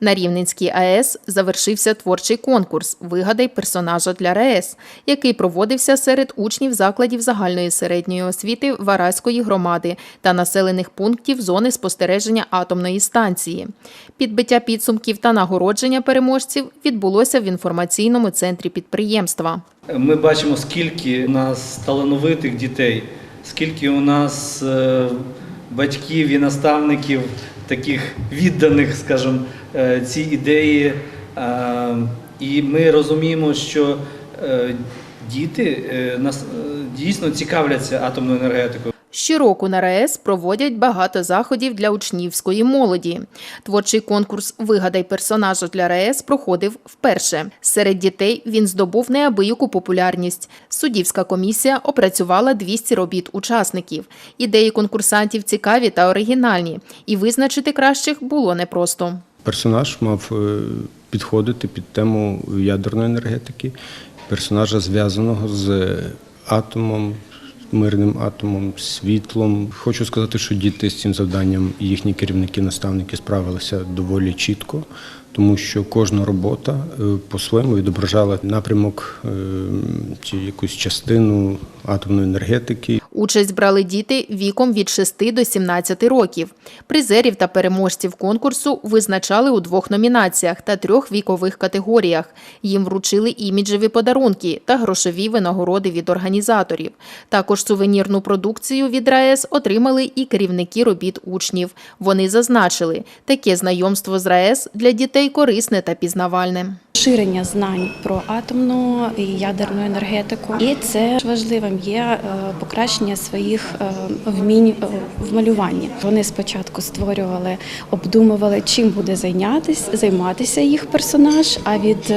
На Рівненській АЕС завершився творчий конкурс Вигадай персонажа для РаЕС, який проводився серед учнів закладів загальної середньої освіти Вараської громади та населених пунктів зони спостереження атомної станції. Підбиття підсумків та нагородження переможців відбулося в інформаційному центрі підприємства. Ми бачимо, скільки у нас талановитих дітей, скільки у нас е, батьків і наставників, таких відданих, скажімо, ці цій ідеї. Е, І ми розуміємо, що е, діти е, е, дійсно цікавляться атомною енергетикою. Щороку на РаЕС проводять багато заходів для учнівської молоді. Творчий конкурс Вигадай персонажа для РаЕС проходив вперше. Серед дітей він здобув неабияку популярність. Суддівська комісія опрацювала 200 робіт учасників. Ідеї конкурсантів цікаві та оригінальні, і визначити кращих було непросто. Персонаж мав е, підходити під тему ядерної енергетики, персонажа зв'язаного з атомом, мирним атомом, світлом. Хочу сказати, що діти з цим завданням і їхні керівники, наставники справилися доволі чітко, тому що кожна робота е, по-своєму відображала напрямок е, чи якусь частину атомної енергетики. Участь брали діти віком від 6 до 17 років. Призерів та переможців конкурсу визначали у двох номінаціях та трьох вікових категоріях. Їм вручили іміджеві подарунки та грошові винагороди від організаторів. Також сувенірну продукцію від РаЕС отримали і керівники робіт учнів. Вони зазначили, таке знайомство з РаЕС для дітей корисне та пізнавальне. Ширення знань про атомну і ядерну енергетику, і це важливим є е, покращення своїх е, вмінь е, в малюванні. Вони спочатку створювали, обдумували, чим буде зайнятися, займатися їх персонаж. А від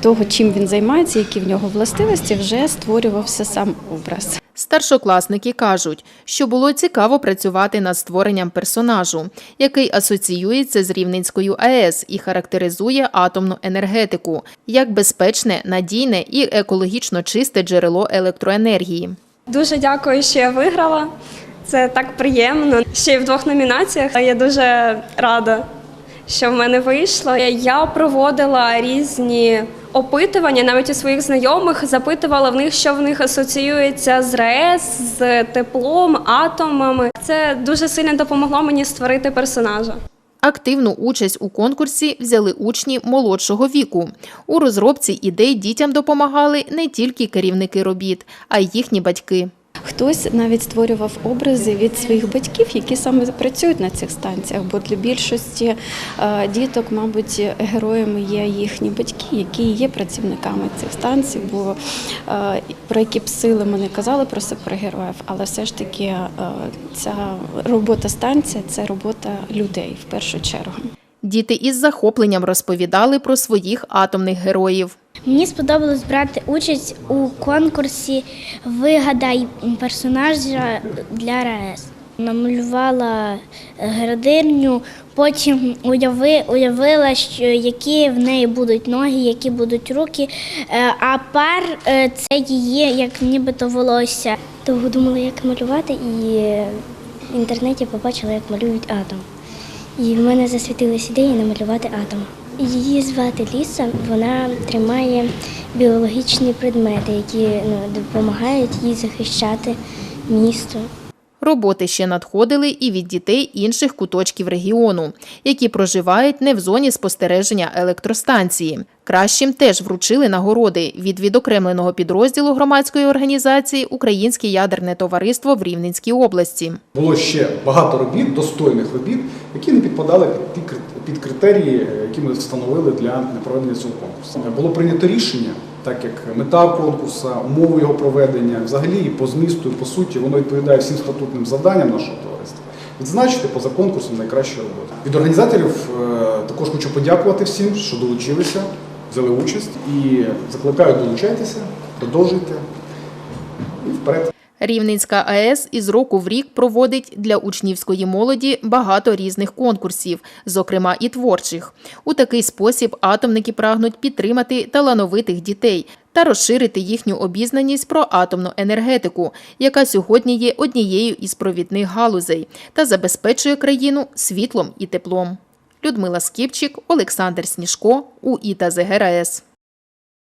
того, чим він займається, які в нього властивості, вже створювався сам образ. Старшокласники кажуть, що було цікаво працювати над створенням персонажу, який асоціюється з Рівненською АЕС і характеризує атомну енергетику як безпечне, надійне і екологічно чисте джерело електроенергії. Дуже дякую, що я виграла. Це так приємно. Ще й в двох номінаціях. Я дуже рада, що в мене вийшло. Я проводила різні опитування, навіть у своїх знайомих запитувала в них, що в них асоціюється з РЕС, з теплом, атомами. Це дуже сильно допомогло мені створити персонажа. Активну участь у конкурсі взяли учні молодшого віку. У розробці ідей дітям допомагали не тільки керівники робіт, а й їхні батьки. Хтось навіть створював образи від своїх батьків, які саме працюють на цих станціях. Бо для більшості е, діток, мабуть, героями є їхні батьки, які є працівниками цих станцій. Бо е, про які б сили ми не казали про супергероїв, але все ж таки е, ця робота станція це робота людей в першу чергу. Діти із захопленням розповідали про своїх атомних героїв. Мені сподобалось брати участь у конкурсі Вигадай персонажа для РаЕС. Намалювала градирню, потім уяви, уявила, що які в неї будуть ноги, які будуть руки. Е, А пар е, це її як нібито волосся. Довго думала, як малювати, і в інтернеті побачила, як малюють атом. І в мене засвітилась ідея намалювати атом. Її звати Ліса, вона тримає біологічні предмети, які ну, допомагають їй захищати місто. Роботи ще надходили і від дітей інших куточків регіону, які проживають не в зоні спостереження електростанції. Кращим теж вручили нагороди від відокремленого підрозділу громадської організації Українське ядерне товариство в Рівненській області. Було ще багато робіт, достойних робіт, які не підпадали під ті під критерії, е, які ми встановили для проведення цього конкурсу. Було прийнято рішення, так як мета конкурсу, умови його проведення, взагалі по змісту, і по суті, воно відповідає всім статутним завданням нашого товариства. Відзначити поза конкурсом найкращу роботу. Від організаторів е, також хочу подякувати всім, що долучилися, взяли участь і закликаю долучайтеся, продовжуйте і вперед. Рівненська АЕС із року в рік проводить для учнівської молоді багато різних конкурсів, зокрема і творчих. У такий спосіб атомники прагнуть підтримати талановитих дітей та розширити їхню обізнаність про атомну енергетику, яка сьогодні є однією із провідних галузей та забезпечує країну світлом і теплом. Людмила Скіпчик, Олександр Сніжко, УІТА ЗГРС.